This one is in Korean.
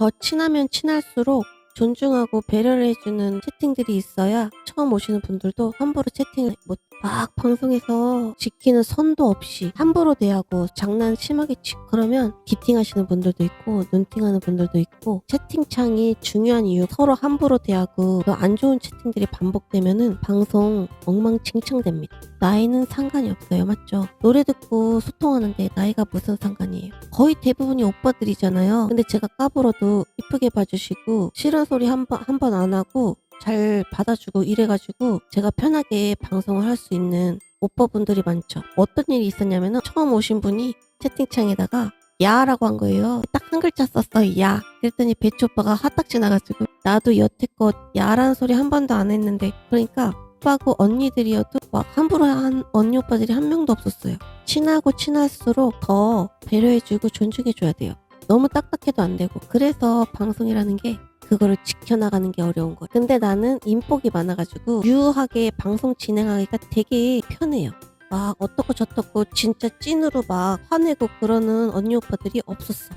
더 친하면 친할수록 존중하고 배려를 해주는 채팅들이 있어야 처음 오시는 분들도 함부로 채팅을 못, 막 방송에서 지키는 선도 없이 함부로 대하고 장난 심하게 치고 그러면 기팅하시는 분들도 있고 눈팅하는 분들도 있고 채팅창이 중요한 이유 서로 함부로 대하고 그 안 좋은 채팅들이 반복되면은 방송 엉망진창됩니다. 나이는 상관이 없어요. 맞죠? 노래 듣고 소통하는데 나이가 무슨 상관이에요? 거의 대부분이 오빠들이잖아요. 근데 제가 까불어도 이쁘게 봐주시고 싫은 소리 한 번 한 번 안 하고 잘 받아주고 이래가지고 제가 편하게 방송을 할 수 있는 오빠분들이 많죠. 어떤 일이 있었냐면은 처음 오신 분이 채팅창에다가 야라고 한 거예요. 딱 한 글자 썼어요. 야. 그랬더니 배추 오빠가 화딱지 나가지고 나도 여태껏 야라는 소리 한 번도 안 했는데 그러니까 오빠고 언니들이어도 막 함부로 한 언니 오빠들이 한 명도 없었어요. 친하고 친할수록 더 배려해주고 존중해줘야 돼요. 너무 딱딱해도 안 되고 그래서 방송이라는 게 그거를 지켜나가는 게 어려운 거예요. 근데 나는 인복이 많아가지고 유하게 방송 진행하기가 되게 편해요. 막 어떻고 저떻고 진짜 찐으로 막 화내고 그러는 언니 오빠들이 없었어.